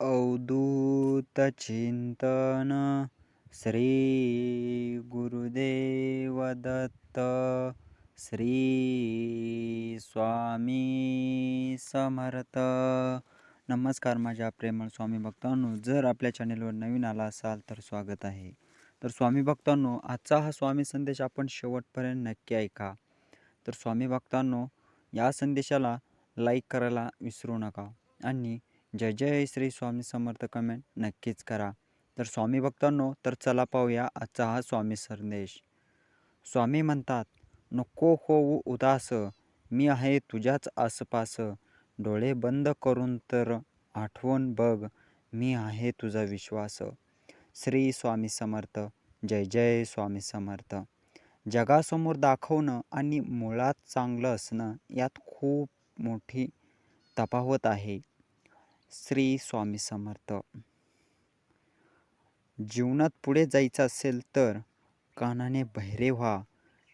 अवधूत चिंतन श्री गुरुदेव दत्त श्री स्वामी समर्थ. नमस्कार माझ्या प्रेमळ स्वामी भक्तांनो जर आपल्या चॅनेलवर नवीन आला असाल तर स्वागत आहे. तर स्वामी भक्तांनो आजचा हा स्वामी संदेश आपण शेवटपर्यंत नक्की ऐका. तर स्वामी भक्तांनो या संदेशाला लाईक करायला विसरू नका आणि जय जय श्री स्वामी समर्थ कमेंट नक्कीच करा. तर स्वामी भक्तांनो तर चला पाहूया आजचा हा स्वामी संदेश. स्वामी म्हणतात नको होऊ उदास मी आहे तुझ्याच आसपास. डोळे बंद करून तर आठवण बघ मी आहे तुझा विश्वास. श्री स्वामी समर्थ जय जय स्वामी समर्थ. जगासमोर दाखवणं आणि मुळात चांगलं असणं यात खूप मोठी तफावत आहे. श्री स्वामी समर्थ. जीवनात पुढे जायचं असेल तर कानाने बहिरे व्हा.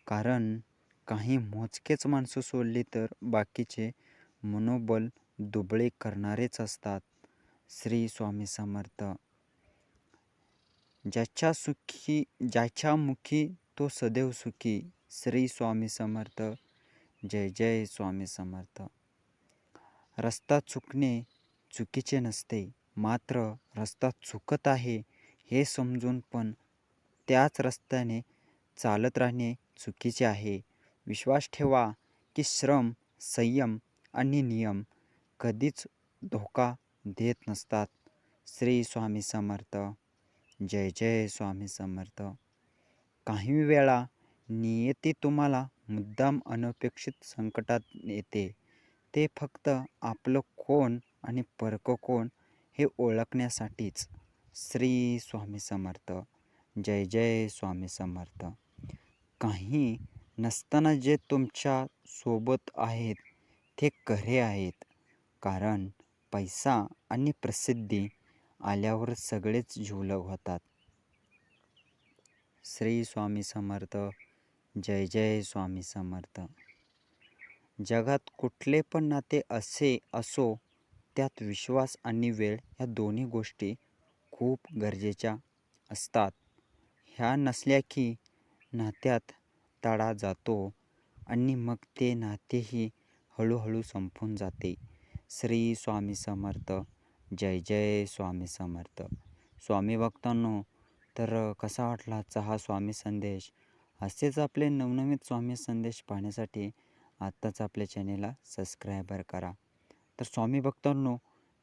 कारण काही मोजकेच माणसं सोडली तर बाकीचे मनोबल दुबळे करणारेच असतात. श्री स्वामी समर्थ. ज्याच्या सुखी ज्याच्या मुखी तो सदैव सुखी. श्री स्वामी समर्थ. जय जय स्वामी समर्थ. रस्ता चुकणे चुकीचे नसते. मात्र रस्ता चुकत आहे हे समजून पण त्याच रस्त्याने चालत राहणे चुकीचे आहे. विश्वास ठेवा की श्रम संयम आणि नियम कधीच धोका देत नसतात. श्री स्वामी समर्थ. जय जय स्वामी समर्थ. काही वेळा नियती तुम्हाला मुद्दाम अनपेक्षित संकटात येते ते फक्त आपलं कोण आणि परक कोण हे ओळखण्यासाठीच. श्री स्वामी समर्थ. जय जय स्वामी समर्थ. काही नसताना जे तुमच्यासोबत आहेत ते खरे आहेत. कारण पैसा आणि प्रसिद्धी आल्यावर सगळेच झुलग होतात. श्री स्वामी समर्थ. जय जय स्वामी समर्थ. जगात कुठले पण नाते असे असो त्यात विश्वास आणि वेळ ह्या दोन्ही गोष्टी खूप गरजेच्या असतात. ह्या नसल्या की नात्यात तडा जातो आणि मग ते नातेही हळूहळू संपून जाते. श्री स्वामी समर्थ. जय जय स्वामी समर्थ. स्वामी भक्तांनो तर कसा वाटला हा स्वामी संदेश? असेच आपले नवनवीन स्वामी संदेश पाहण्यासाठी आत्ताच आपल्या चॅनेलला सबस्क्रायबर करा. तर स्वामी भक्तांनो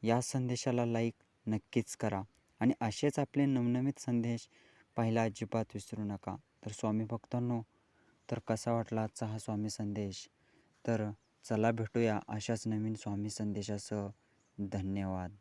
या संदेशाला लाईक नक्कीच करा आणि असेच आपले नवनवीन संदेश पाहायला अजिबात विसरू नका. तर स्वामी भक्तांनो तर कसा वाटला आजचा हा स्वामी संदेश? तर चला भेटूया अशाच नवीन स्वामी संदेशासह. धन्यवाद.